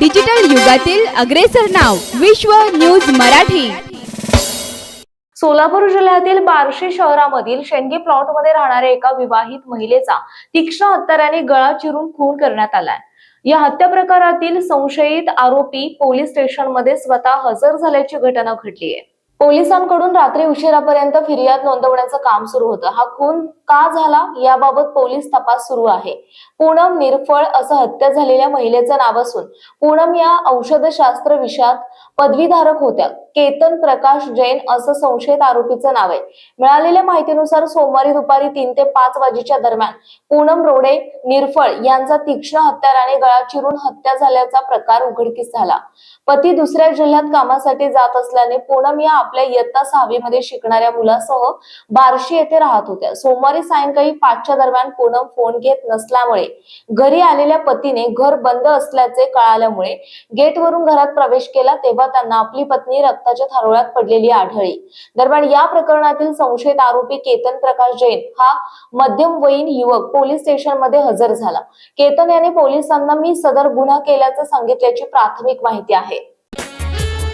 Digital युगातील अग्रेसर नाव विश्व न्यूज मराठी. सोलापूर जिल्ह्यातील बार्शी शहरामधील शेंडगे प्लॉटमध्ये राहणाऱ्या एका विवाहित महिलेचा तीक्ष्ण हत्याराने गळा चिरून खून करण्यात आलाय. या हत्या प्रकारातील संशयित आरोपी पोलीस स्टेशनमध्ये स्वतः हजर झाल्याची घटना घडली आहे पोलिसांकडून रात्री उशिरापर्यंत फिर्याद नोंदवण्याचं काम सुरू होतं. हा खून का झाला याबाबत पोलीस तपास सुरू आहे. पूनम निरफळ असं हत्या झालेल्या महिलेचं नाव असून पूनम या औषधशास्त्र विषयात पदवीधारक होत्या. केतन प्रकाश जैन असं संशयित आरोपीचं नाव आहे. मिळालेल्या माहितीनुसार सोमवारी दुपारी तीन ते पाच वाजेच्या दरम्यान पूनम रोडे निरफळ यांचा तीक्ष्ण हत्याराने गळा चिरून हत्या झाल्याचा प्रकार उघडकीस झाला. पती दुसऱ्या जिल्ह्यात कामासाठी जात असल्याने पूनम या आपल्या इयत्ता सहावीमध्ये शिकणाऱ्या मुलासह बार्शी येथे राहत होत्या. सोमवारी सायंकाळी पाचच्या दरम्यान पूनम फोन घेत नसल्यामुळे घरी आलेल्या पतीने घर बंद असल्याचे कळाल्यामुळे गेटवरून घरात प्रवेश केला तेव्हा त्यांना आपली पत्नी रक्ताच्या थारोळ्यात पडलेली आढळली. दरम्यान या प्रकरणातील संशयित आरोपी केतन प्रकाश जैन हा मध्यमवयीन युवक पोलीस स्टेशनमध्ये हजर झाला. केतन याने पोलिसांना मी सदर गुन्हा केल्याचं सांगितल्याची प्राथमिक माहिती आहे.